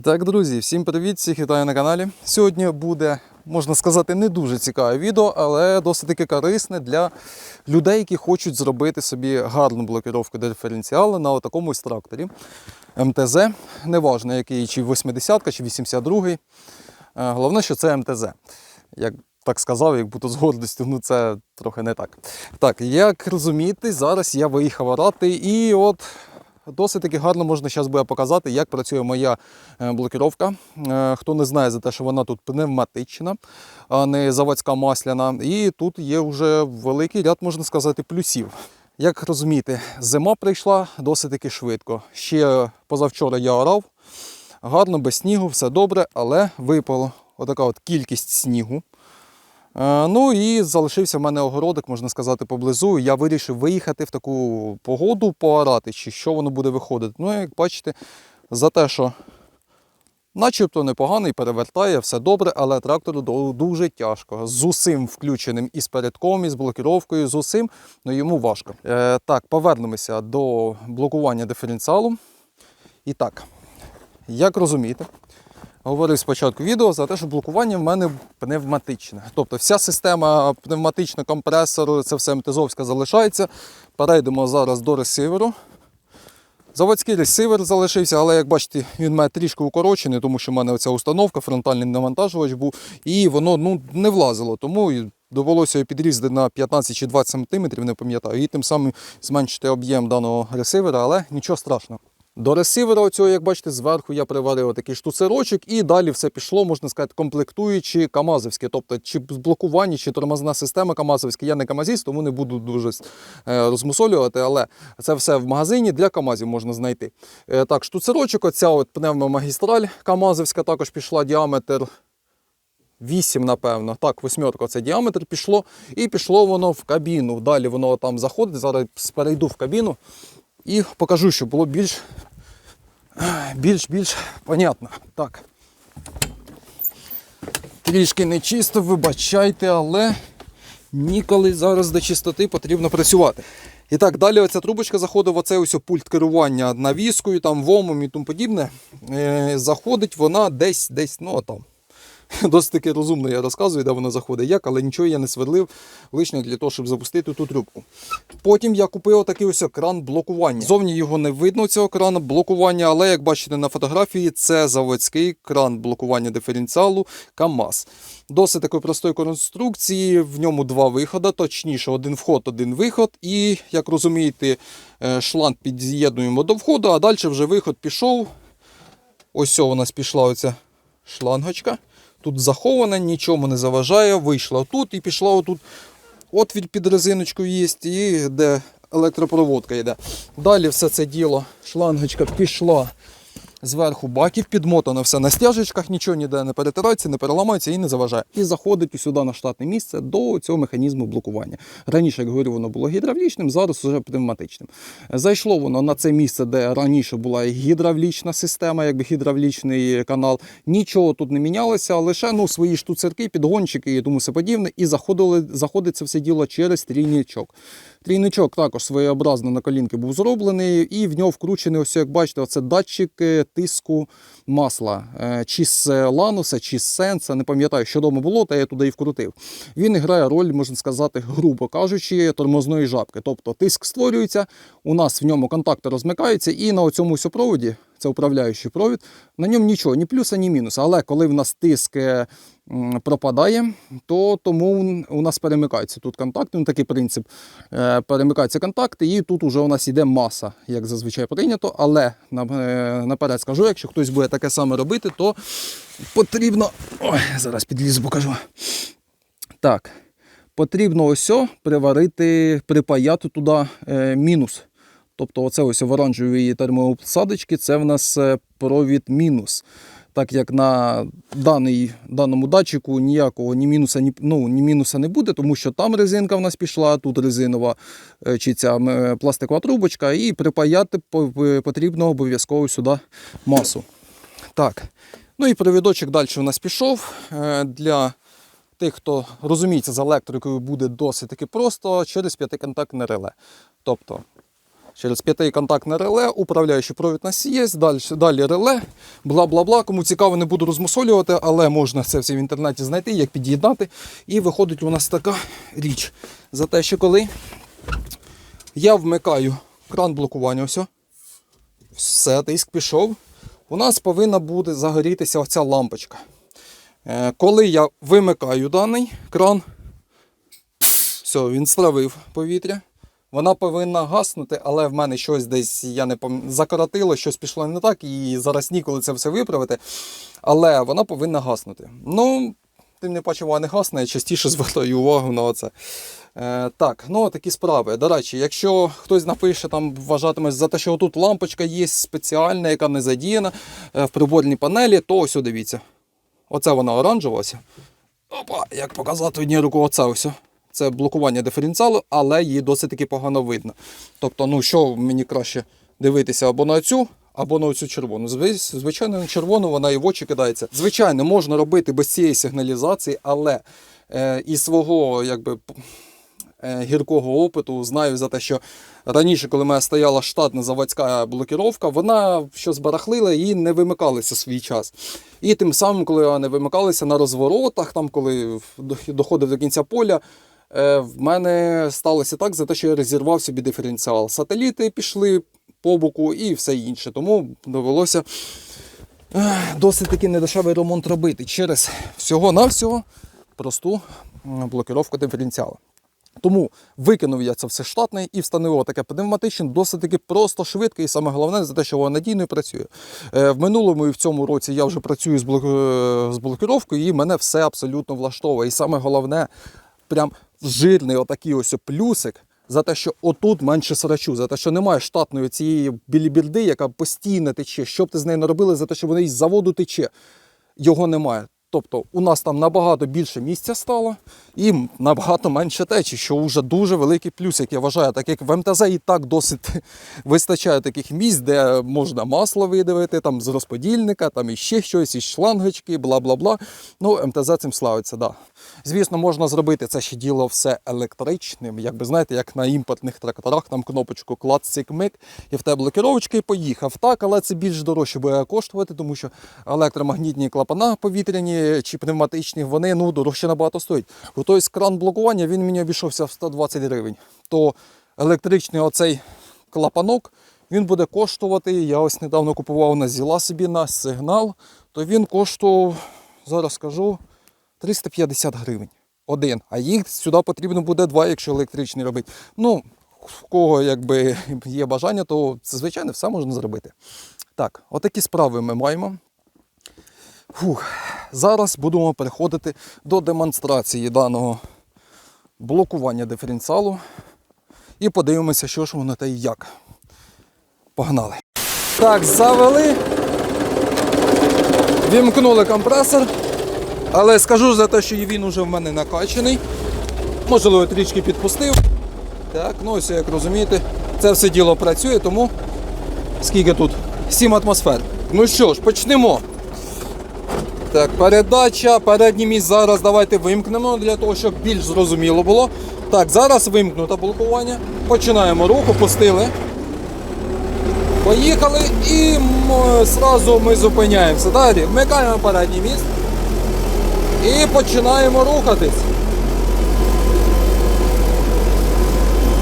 І так, друзі, всім привіт, всіх вітаю на каналі. Сьогодні буде, можна сказати, не дуже цікаве відео, але досить таки корисне для людей, які хочуть зробити собі гарну блокировку диференціалу на такому ось тракторі. МТЗ, неважно який, чи 80 чи 82 Е, Головне, що це МТЗ. Як так сказав, як будто з гордістю, ну це трохи не так. Так, як розумієте, зараз я виїхав орати і от Досить таки гарно можна зараз буде показати, як працює моя е, блокировка. Е, Хто не знає за те, що вона тут пневматична, а не заводська масляна. І тут є вже великий ряд, можна сказати, плюсів. Як розумієте, зима прийшла досить таки швидко. Ще позавчора я орав, гарно, без снігу, все добре, але випало отака от кількість снігу. Е, Ну і залишився в мене огородик, можна сказати, поблизу. Я вирішив виїхати в таку погоду поорати, чи що воно буде виходити. Ну, як бачите, за те, що начебто непоганий, перевертає, все добре, але трактору дуже тяжко. З усім включеним і з передком, і з блокіровкою, з усім, ну йому важко. Е, так, повернемося до блокування диференціалу. І так, як розумієте, говорив спочатку відео за те, що блокування в мене пневматичне. Тобто вся система пневматична, компресор, це все МТЗовська залишається. Перейдемо зараз до ресиверу. Заводський ресивер залишився, але як бачите, він має трішки укорочений, тому що в мене оця установка, фронтальний навантажувач був, і воно ну, не влазило. Тому довелося його підрізати на 15 чи 20 см, не пам'ятаю, і тим самим зменшити об'єм даного ресивера, але нічого страшного. До ресивера, оцього, як бачите, зверху я приварив такий штуцерочок, і далі все пішло, можна сказати, комплектуючи камазовське. Тобто, чи блокування, чи тормозна система камазовська. Я не камазіст, тому не буду дуже е, розмусолювати, але це все в магазині для камазів можна знайти. Е, Так, штуцерочок, оця от пневмомагістраль камазовська також пішла діаметр 8, напевно. Так, восьмерка це діаметр пішло. І пішло воно в кабіну. Далі воно там заходить. Зараз перейду в кабіну і покажу, щоб було більш більш-більш понятно. Так. Трішки нечисто, вибачайте, але ніколи зараз до чистоти потрібно працювати. І так, далі оця трубочка заходить в оцей ось пульт керування навіскою, там вомом і тому подібне. Е, заходить вона десь, десь, ну там. Досить таки розумно я розказую, де вона заходить, як, але нічого я не сверлив лишнього для того, щоб запустити ту трубку. Потім я купив такий ось кран блокування. Зовні його не видно, цього крана блокування, але як бачите на фотографії, це заводський кран блокування диференціалу КАМАЗ. Досить такої простої конструкції, в ньому два виходи, точніше, один вход, один виход. І, як розумієте, е, шланг під'єднуємо до входу, а далі вже виход пішов. Ось у нас пішла оця шлангочка. Тут захована, нічому не заважає. Вийшла тут і пішла отут. Отвір під резиночкою є, і де електропроводка йде. Далі все це діло, шлангочка пішла зверху баків, підмотано все на стяжечках, нічого ніде не перетирається, не переламається і не заважає. І заходить сюди на штатне місце до цього механізму блокування. Раніше, як говорю, воно було гідравлічним, зараз вже пневматичним. Зайшло воно на це місце, де раніше була гідравлічна система, якби гідравлічний канал. Нічого тут не мінялося, лише ну, свої штуцерки, підгончики і тому все подібне. І заходили, заходить це все діло через трійничок. Трійничок також своєобразно на колінки був зроблений, і в нього вкручений, ось як бачите, оце датчик е, тиску масла. Е, Чи з лануса, чи з сенса, не пам'ятаю, що дома було, та я туди і вкрутив. Він грає роль, можна сказати, грубо кажучи, тормозної жабки. Тобто тиск створюється, у нас в ньому контакти розмикаються, і на цьому проводі, це управляючий провід, на ньому нічого, ні плюса, ні мінуса. Але коли в нас тиск е, пропадає, то тому у нас перемикаються тут контакти. Ну, такий принцип. Е, Перемикаються контакти, і тут уже у нас йде маса, як зазвичай прийнято. Але е, наперед скажу, якщо хтось буде таке саме робити, то потрібно. Ой, зараз підлізу, покажу. Так. Потрібно ось приварити, припаяти туди мінус. Тобто, оце ось в оранжевій термоусадочці, це в нас е, провід мінус. Так як на даний, даному датчику ніякого ні мінуса, ні, ну, ні мінуса не буде, тому що там резинка в нас пішла, тут резинова е, чи ця е, пластикова трубочка, і припаяти потрібно обов'язково сюди масу. Так. Ну і провідочок далі у нас пішов. Для тих, хто розуміється з електрикою, буде досить таки просто через п'ятиконтактне реле. Тобто Через п'ятиконтактне реле, управляючий провід нас є, далі, далі реле, бла-бла-бла. Кому цікаво, не буду розмусолювати, але можна це все в інтернеті знайти, як під'єднати. І виходить у нас така річ. За те, що коли я вмикаю кран блокування, ось. Все, тиск пішов. У нас повинна буде загорітися оця лампочка. Е, Коли я вимикаю даний кран, все, він стравив повітря. Вона повинна гаснути, але в мене щось десь я не пам... закоротило, щось пішло не так, і зараз ніколи це все виправити. Але вона повинна гаснути. Ну, тим не паче, вона не гасне, я частіше звертаю увагу на це. Е, так, ну такі справи. До речі, якщо хтось напише, там вважатиме за те, що тут лампочка є спеціальна, яка не задіяна е, в приборній панелі, то ось дивіться. Оце вона оранжевася. Опа, як показати однією рукою оце ось. Це блокування диференціалу, але її досить таки погано видно. Тобто, ну що мені краще дивитися або на цю, або на цю червону. Звичайно, на червону вона і в очі кидається. Звичайно, можна робити без цієї сигналізації, але е, із свого якби, е, гіркого опиту знаю за те, що раніше, коли мене стояла штатна заводська блокіровка, вона щось барахлила і не вимикалася свій час. І тим самим, коли вона не вимикалися на розворотах, там, коли доходив до кінця поля, в мене сталося так за те, що я розірвав собі диференціал. Сателіти пішли по боку і все інше. Тому довелося досить таки недешевий ремонт робити через всього-навсього просту блокировку диференціалу. Тому викинув я це все штатне і встановив таке пневматичне, досить таки просто швидко, і саме головне за те, що воно надійно працює. Е, В минулому і в цьому році я вже працюю е, з блокировкою, і мене все абсолютно влаштовує. І саме головне, прям жирний отакий ось плюсик. За те, що отут менше срачу, за те, що немає штатної цієї біліберди, яка постійно тече. Що б ти з нею не робили, за те, що вона із заводу тече. Його немає. Тобто у нас там набагато більше місця стало і набагато менше течі, що вже дуже великий плюс, як я вважаю, так як в МТЗ і так досить вистачає таких місць, де можна масло видавити, там з розподільника, там і ще щось, і шлангочки, бла бла бла. Ну, МТЗ цим славиться, да. Звісно, можна зробити це ще діло все електричним. Якби знаєте, як на імпортних тракторах, там кнопочку клац цик-мик, і в тебе блокировочки і поїхав. Так, але це більш дорожче буде коштувати, тому що електромагнітні клапана повітряні чи пневматичні, вони ну, дорожче набагато стоять. Тобто кран блокування він мені обійшовся в 120 гривень. То електричний оцей клапанок він буде коштувати. Я ось недавно купував на зіла собі на сигнал, то він коштував, зараз скажу, 350 гривень. Один. А їх сюди потрібно буде два, якщо електричний робити. Ну, в кого якби є бажання, то це, звичайно все можна зробити. Так, отакі справи ми маємо. Фух. Зараз будемо переходити до демонстрації даного блокування диференціалу і подивимося, що ж воно та і як. Погнали. Так, завели. Вімкнули компресор. Але скажу за те, що він уже в мене накачаний. Можливо, трішки підпустив. Так, ну ось як розумієте, це все діло працює, тому скільки тут? 7 атмосфер. Ну що ж, почнемо. Так, передача, передній міст зараз давайте вимкнемо для того, щоб більш зрозуміло було. Так, зараз вимкнуто блокування. Починаємо рух, опустили. Поїхали і м, зразу ми зупиняємося. Далі вмикаємо передній міст і починаємо рухатись.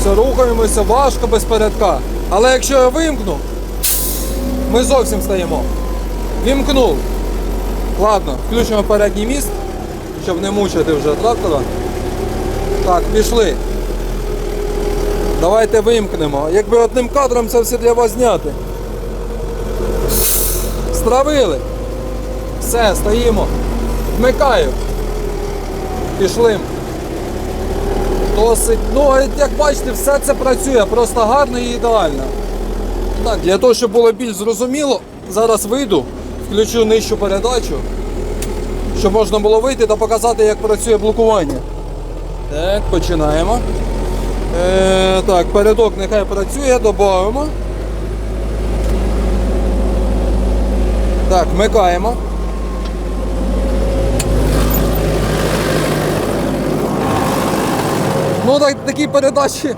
Все, рухаємося важко без передка. Але якщо я вимкну, ми зовсім стаємо. Вімкнув. Ладно, включимо передній міст, щоб не мучити вже трактора. Так, пішли. Давайте вимкнемо. Якби одним кадром це все для вас зняти. Стравили. Все, стоїмо. Вмикаю. Пішли. Досить. Ну, як бачите, все це працює просто гарно і ідеально. Так, для того, щоб було більш зрозуміло, зараз вийду, включу нижчу передачу, щоб можна було вийти та показати, як працює блокування. Так, починаємо. Е, так, передок нехай працює, додаємо. Так, вмикаємо. Ну так, такі передачі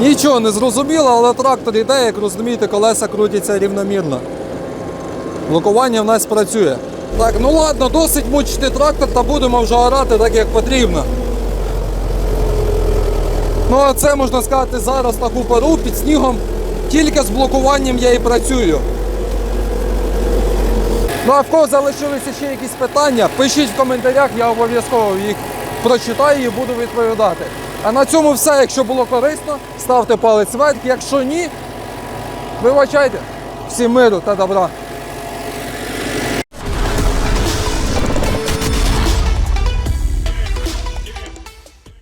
Нічого не зрозуміло, але трактор йде, як розумієте, колеса крутяться рівномірно. Блокування в нас працює. Так, ну ладно, досить мучити трактор та будемо вже орати так, як потрібно. Ну а це можна сказати зараз таку пару під снігом. Тільки з блокуванням я і працюю. Ну а в кого залишилися ще якісь питання, пишіть в коментарях, я обов'язково їх прочитаю і буду відповідати. А на цьому все. Якщо було корисно, ставте палець вверх. Якщо ні, вибачайте. Всім миру та добра.